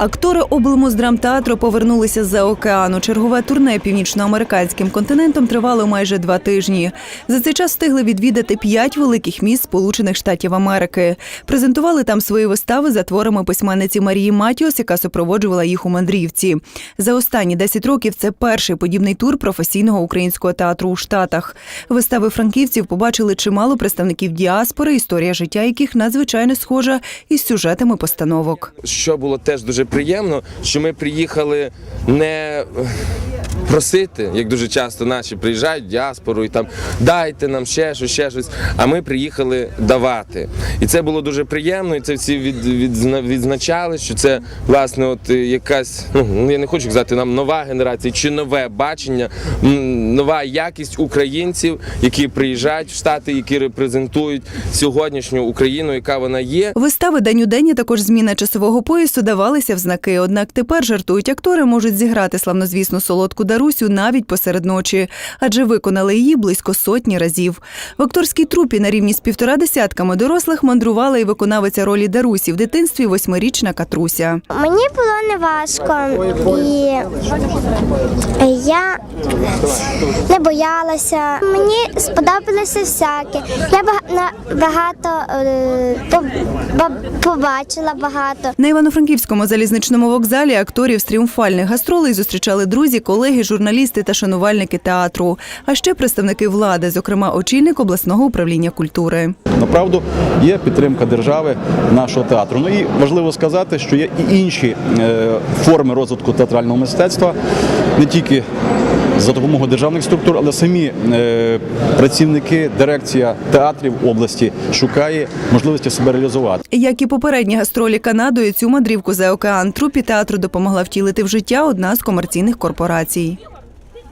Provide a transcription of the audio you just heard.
Актори облмоздрамтеатру повернулися з-за океану. Чергове турне північноамериканським континентом тривало майже два тижні. За цей час встигли відвідати п'ять великих міст Сполучених Штатів Америки. Презентували там свої вистави за творами письменниці Марії Матіос, яка супроводжувала їх у мандрівці. За останні 10 років це перший подібний тур професійного українського театру у Штатах. Вистави франківців побачили чимало представників діаспори, історія життя яких надзвичайно схожа із сюжетами постановок. Що було теж дуже приємно, що ми приїхали не просити, як дуже часто наші приїжджають в діаспору і там дайте нам ще щось, ще щось. А ми приїхали давати. І це було дуже приємно, і це всі від, відзна- відзначали, що це власне от якась, ну я не хочу казати, нам нова генерація чи нове бачення, нова якість українців, які приїжджають в Штати, які репрезентують сьогоднішню Україну, яка вона є. Вистави день у день, а також зміна часового поясу давалися в знаки. Однак тепер жартують актори можуть зіграти славнозвісну солодку Дарусю навіть посеред ночі, адже виконали її близько сотні разів. В акторській трупі на рівні з півтора десятками дорослих мандрувала і виконавиця ролі Дарусі в дитинстві восьмирічна Катруся. Мені було не важко, і я не боялася. Мені сподобалося всяке. Я багато е, побачила багато. На Івано-Франківському залізничному вокзалі акторів з тріумфальних гастролей зустрічали друзі, колеги, журналісти та шанувальники театру, а ще представники влади, зокрема очільник обласного управління культури. Направду є підтримка держави нашого театру. Ну і важливо сказати, що є і інші е, форми розвитку театрального мистецтва, не тільки за допомогою державних структур, але самі е, працівники, дирекція театрів області шукає можливості себе реалізувати. Як і попередні гастролі Канадою, цю мандрівку за океан трупі театру допомогла втілити в життя одна з комерційних корпорацій.